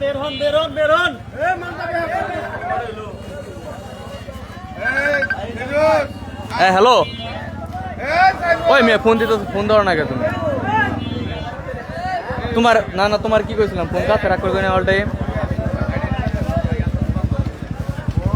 বেরন বেরন বেরন এ মানটা বেরন এ হ্যালো ওই মেয়ে, ফোন দিতে ফোন ধরো না তুমি। তোমার, না না, তোমার কি কইছিলাম? ফোনটা ফেরাক করে নেওয়ার টাইম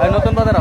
আর, নতুন বাজার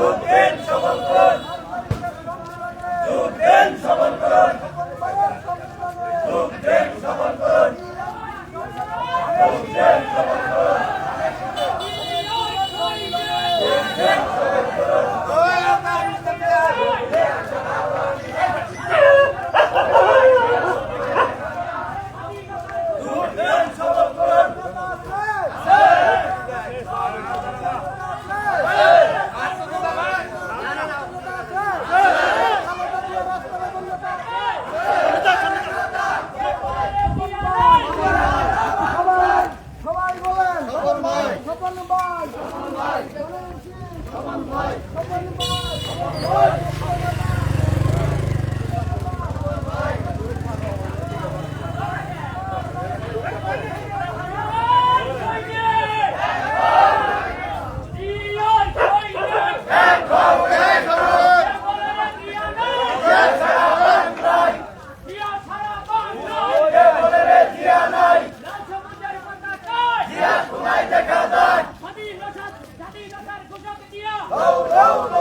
Juden Sabantron! Juden Sabantron! Temos a bandeira! সমন্বয় সমন্বয় সমন্বয় Não, não, não!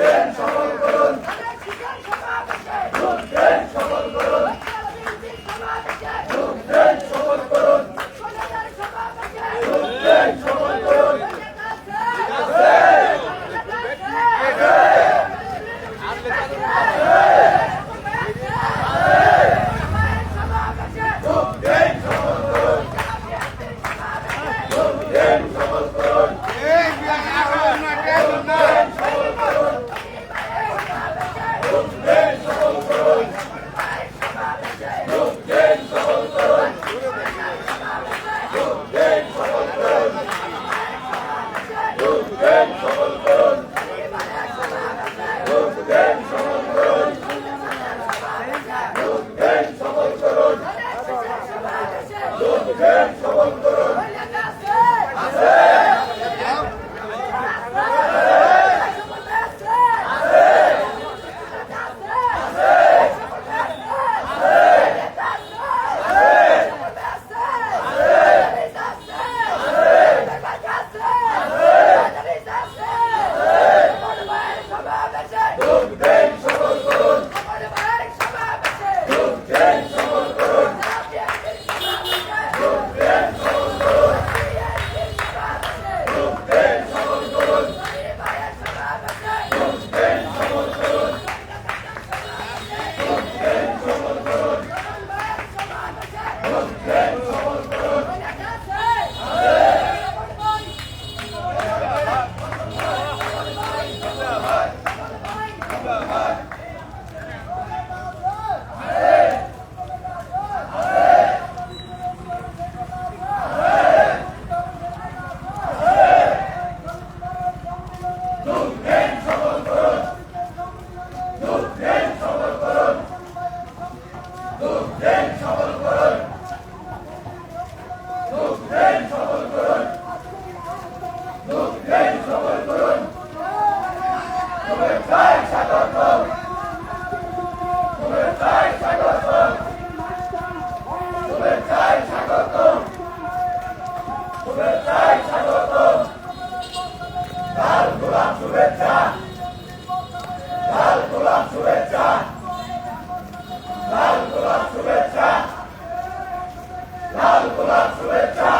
Vengeance! Vamos ver! I will not Hallelujah.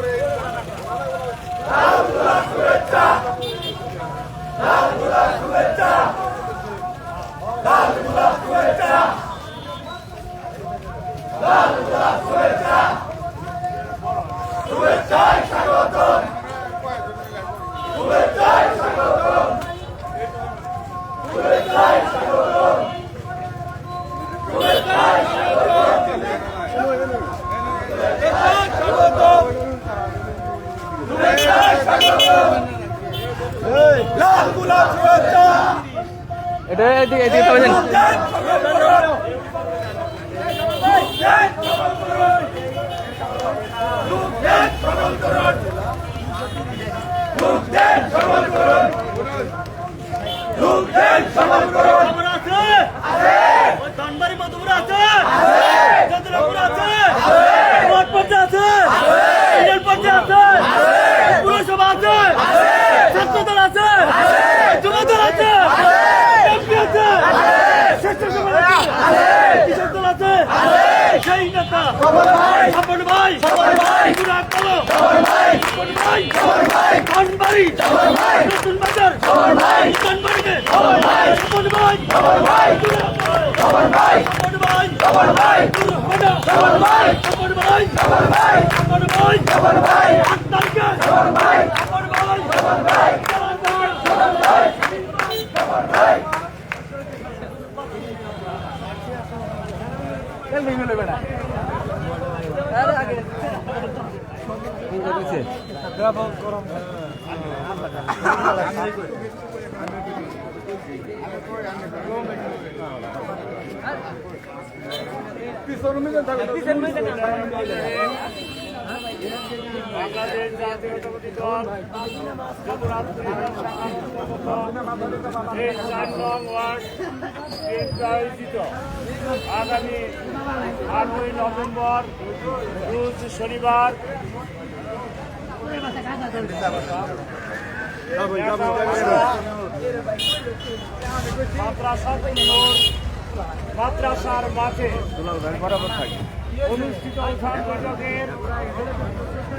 Out of the এটা এদিকে এদিকে থামেন লোকদের সবল করুন লোকদের সবল করুন সেই নেতা স্বপন ভাই গুরাট বলো স্বপন ভাই ধনবাড়ি নতুন বাজার ধনবাড়িতে স্বপন ভাই স্বপন ভাই স্বপন ভাই স্বপন ভাই স্বপন ভাই স্বপন ভাই স্বপন ভাই স্বপন ভাই স্বপন ভাই স্বপন ভাই স্বপন ভাই স্বপন ভাই স্বপন ভাই স্বপন ভাই বাংলাদেশ জাতীয়তাবাদী দল এই চার নং ওয়ার্ড আয়োজিত আগামী আটই নভেম্বর রোজ শনিবার। মাদ্রাসার মাঠে অনুষ্ঠিত বৈঠকের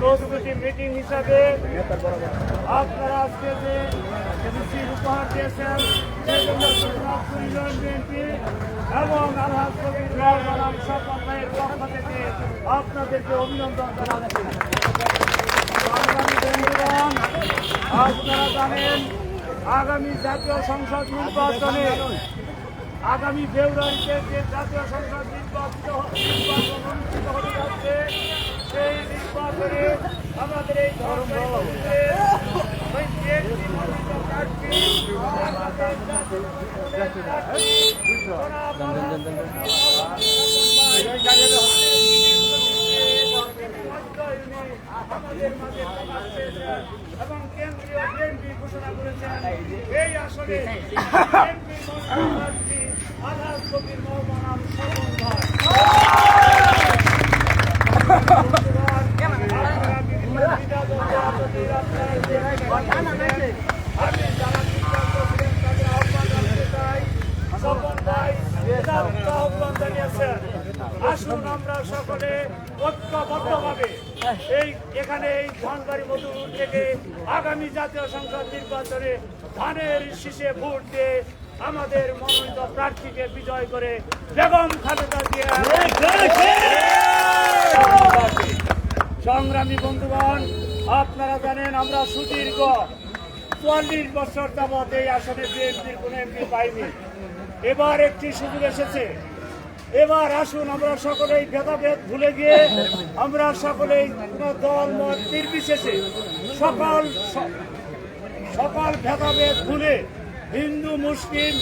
প্রস্তুতি মিটিং হিসাবে আপনারা আজকে যে মিছিল উপহার দিয়েছেন এবং আলহাজ কবির সকল ভাইয়ের পক্ষ থেকে আপনাদেরকে অভিনন্দন জানাচ্ছি। আপনারা জানেন, আগামী জাতীয় সংসদ নির্বাচনে, আগামী ফেব্রুয়ারিতে যে জাতীয় সংসদ নির্বাচিত নির্বাচন অনুষ্ঠিত হতে যাচ্ছে সেই নির্বাচনে আমাদের এই ধর্মের মধ্যে ওই বিএনপি মনোনীত প্রার্থী, আমাদের জাতীয় সংসদের প্রার্থী, জনাব আমাদের মাঝে প্রকাশ পেয়েছেন এবং কেন্দ্রীয় বিএনপি ঘোষণা করেছেন এই আসনে বিএনপি মন্ত্রী আধার কবির মহমান স্মরণ হয় আপনারা বিভিন্ন বিধান ও পদ্ধতির আপনারা যে আমি যারা সিদ্ধান্ত ছিলেন তাদের আহ্বান রাখতে চাই স্বপন ভাই যথাযথ আহ্বান জানিয়েছেন আসুন আমরা সকলে ঐক্যবদ্ধভাবে এই এখানে এই ধনবাড়ি মধুপুর থেকে আগামী জাতীয় সংসদ নির্বাচনে ধানের শীষে ভোট দিয়ে আমাদের মনোনীত প্রার্থীকে বিজয় করে বেগম খালেদা জিয়া। সংগ্রামী বন্ধুগণ, আপনারা জানেন আমরা সুদীর্ঘ চুয়াল্লিশ বছর যাবৎ এই আসনে বিএনপির কোন এমপি পাইনি। এবার একটি সুযোগ এসেছে। এবার আসুন, আমরা সকলেই ভেদাভেদ ভুলে গিয়ে আমরা সকলেই কোন দল মত নির্বিশেষে সকল সকল ভেদাভেদ ভুলে হিন্দু, মুসলিম,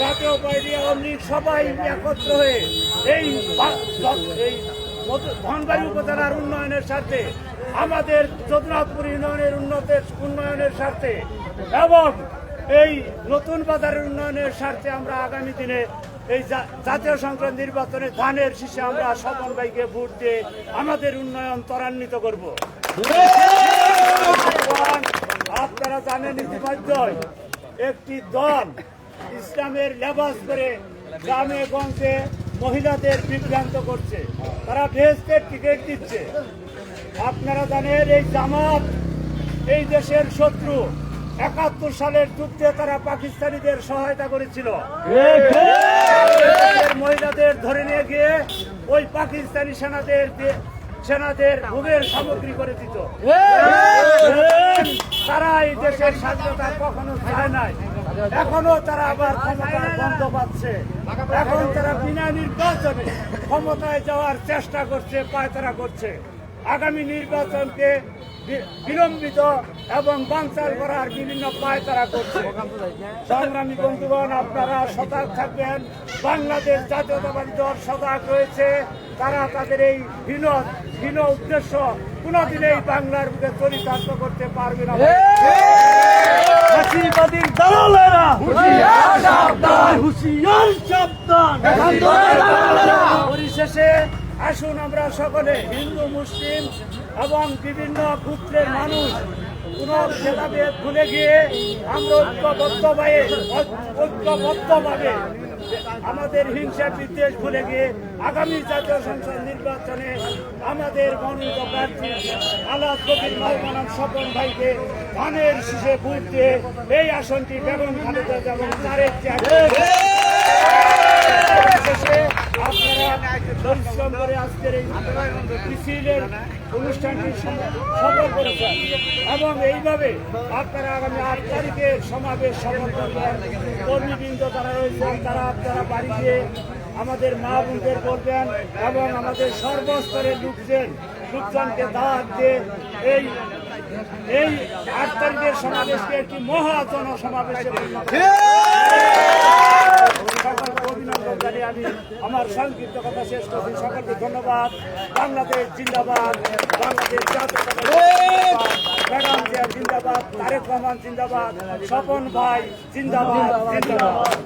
জাতীয় বাইরে আওয়ামী সবাই একত্র হয়ে এই এই উপজেলার উন্নয়নের স্বার্থে, আমাদের যদুনাথপুর ইউনিয়নের উন্নতের উন্নয়নের স্বার্থে এবং এই নতুন বাজারের উন্নয়নের স্বার্থে আমরা আগামী দিনে এই জাতীয় সংসদ নির্বাচনে ধানের শীষে আমরা স্বপন ভাইকে ভোট দিয়ে আমাদের উন্নয়ন ত্বরান্বিত করব। আপনারা জানেন ইতিমধ্যে একটি দল ইসলামের লেবাস করে গ্রামে গঞ্জে মহিলাদের বিভ্রান্ত করছে। তারা বেহেস্তের টিকিট দিচ্ছে। আপনারা জানেন এই জামাত এই দেশের শত্রু। একাত্তর সালের যুদ্ধে তারা পাকিস্তানিদের সহায়তা করেছিল। মহিলাদের ধরে নিয়ে গিয়ে ওই পাকিস্তানি সেনাদের সেনাদের ভোগের সামগ্রী করে দিত। তারা এই দেশের স্বাধীনতা কখনো চায় নাই। এখনও তারা আবার ক্ষমতার বন্ধ পাচ্ছে। এখন তারা বিনা নির্বাচনে ক্ষমতায় যাওয়ার চেষ্টা করছে পায়তারা করছে। আগামী নির্বাচনকে বিলম্বিত এবং বানচাল করার বিভিন্ন পায় তারা করছে। সংগ্রামী বন্ধুগণ আপনারা সজাগ থাকবেন। বাংলাদেশ জাতীয়তাবাদী দল সজাগ রয়েছে। তারা তাদের এই হীন হীন উদ্দেশ্য কোনোদিনই বাংলার বুকে চরিতার্থ করতে পারবে না। ফাঁসিবাদীর দালালেরা হুশিয়ার সাবধান। পরিশেষে আসুন আমরা সকলে, হিন্দু, মুসলিম এবং বিভিন্ন গোত্রের মানুষ কোন ভেদাভেদ ভুলে গিয়ে আমরা ঐক্যবদ্ধভাবে ঐক্যবদ্ধভাবে আমাদের হিংসা বিদ্বেষ ভুলে গিয়ে আগামী জাতীয় সংসদ নির্বাচনে আমাদের মনোনীত প্রার্থী আলাদ কবির মাহমানাম স্বপন ভাইকে ধানের শীষে ভোট দিয়ে এই আসনটি বেগম খালেদা এবং তারেক শেষে আপনারা পরিশ্রম করে আজকের এই অনুষ্ঠানটি করেছেন। এবং এইভাবে আপনারা আগামী আট তারিখে সমাবেশ সফল করবেন কর্মীবৃন্দ তারা রয়েছেন, তারা আপনারা বাড়ি গিয়ে আমাদের মা বোনদের করবেন এবং আমাদের সর্বস্তরের লোকজন লোকজনকে দাওয়াত দিয়ে এই এই আট তারিখের সমাবেশকে একটি মহা জনসমাবেশে পরিণত সকলকে অভিনন্দন জানিয়ে আমি আমার সংক্ষিপ্ত কথা শেষ করছি। সকলকে ধন্যবাদ। বাংলাদেশ জিন্দাবাদ। বাংলাদেশ জিন্দাবাদ, ম্যাডাম জিয়া জিন্দাবাদ তারেক রহমান জিন্দাবাদ স্বপন ভাই জিন্দাবাদ জিন্দাবাদ।